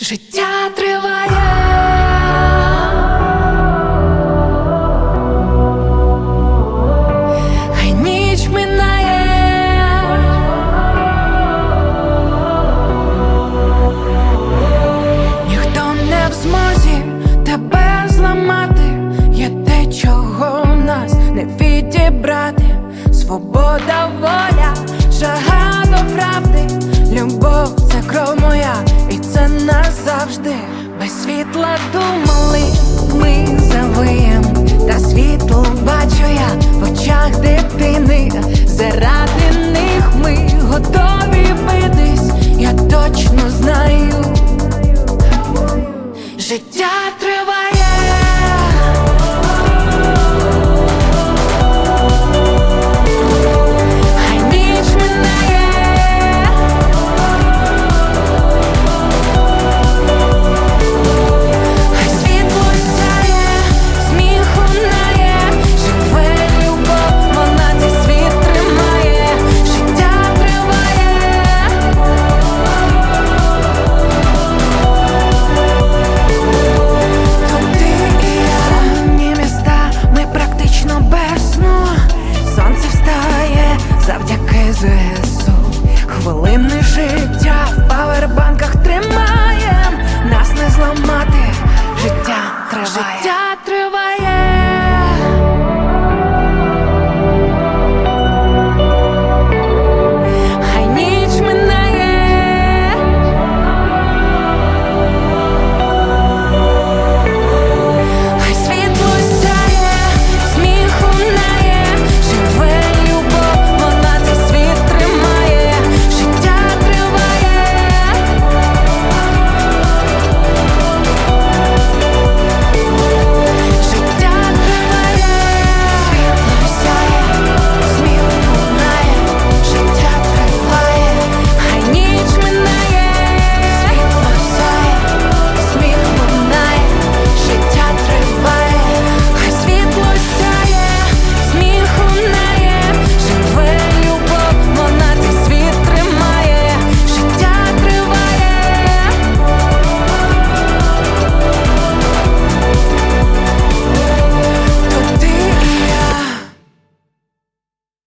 Життя триває. завжди. Без світла думали, ми завияли